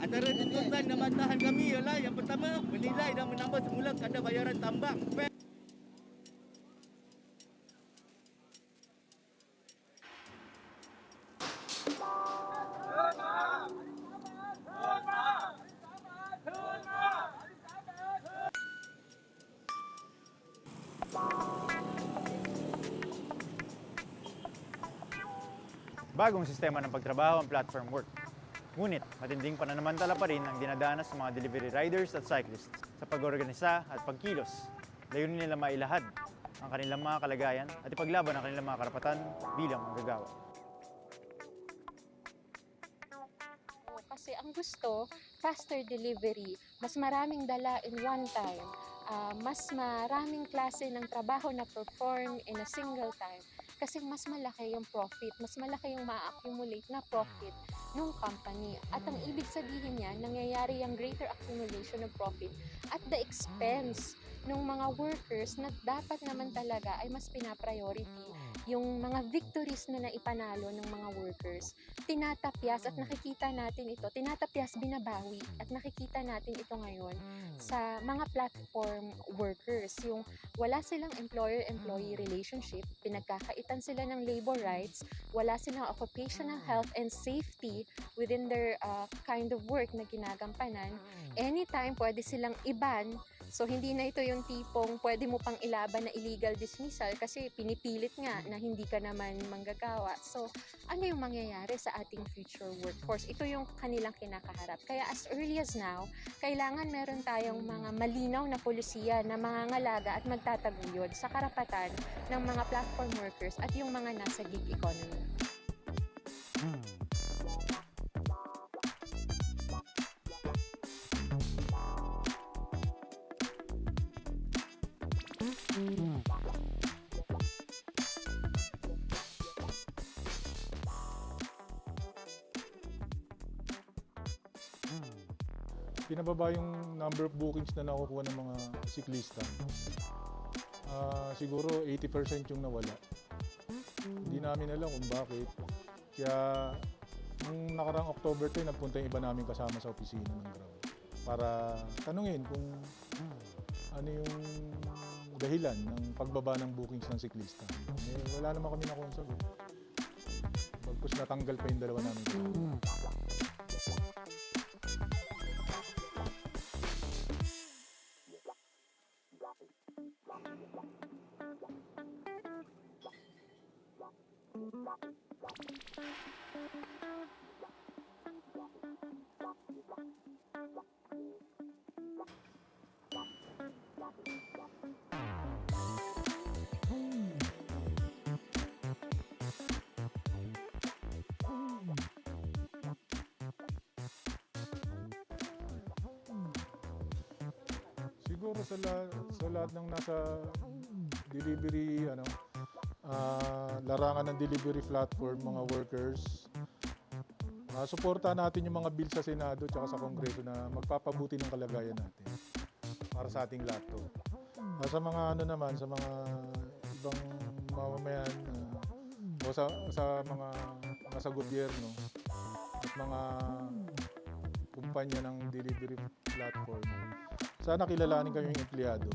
Antara tuntutan dan bantahan kami ialah yang pertama menilai dan menambah semula kadar bayaran tambang Bagong sistema ng pagtrabaho ang platform work. Ngunit matinding pananamantala pa rin ang dinadanas ng mga delivery riders at cyclists sa pag-organisa at pagkilos. Layunin nila mailahad ang kanilang mga kalagayan at ipaglaban ang kanilang mga karapatan bilang manggagawa. Kasi ang gusto, faster delivery, mas maraming dala in one time, ah, mas maraming klase ng trabaho na perform in a single time. Kasi mas malaki yung profit, mas malaki yung ma-accumulate na profit ng company. At ang ibig sabihin niya, nangyayari yung greater accumulation of profit at the expense ng mga workers na dapat naman talaga ay mas pinapriority yung mga victories na naipanalo ng mga workers, tinatapyas at nakikita natin ito, tinatapyas binabawi at nakikita natin ito ngayon sa mga platform workers. Yung wala silang employer-employee relationship, pinagkakaitan sila ng labor rights, wala silang occupational health and safety within their uh, kind of work na ginagampanan. Anytime pwede silang iban So, hindi na ito yung tipong pwede mo pang ilaban na illegal dismissal kasi pinipilit nga na hindi ka naman manggagawa. So, ano yung mangyayari sa ating future workforce? Ito yung kanilang kinakaharap. Kaya as early as now, kailangan meron tayong mga malinaw na polisiya na mangangalaga at magtataguyod sa karapatan ng mga platform workers at yung mga nasa gig economy. Pinababa yung number of bookings na nakukuha ng mga siklista. Ah, siguro 80% yung nawala. Hindi namin alam kung bakit. Kaya nung nakarang October 10, nagpunta yung iba namin kasama sa opisina ng Grab para tanungin kung ano yung dahilan ng pagbaba ng bookings ng siklista. Eh, wala naman kami nakuha sagot. Bagkus natanggal pa yung dalawa namin. Siguro sa, la- sa lahat ng nasa delivery, ano, ah, larangan ng delivery platform, mga workers, uh, suportahan natin yung mga bill sa Senado at sa Kongreso na magpapabuti ng kalagayan natin para sa ating lahat to. Ah, sa mga ano naman, sa mga ibang mamamayan ah, o sa, sa mga nasa gobyerno at mga kumpanya ng delivery platform, sana kilalanin kami yung empleyado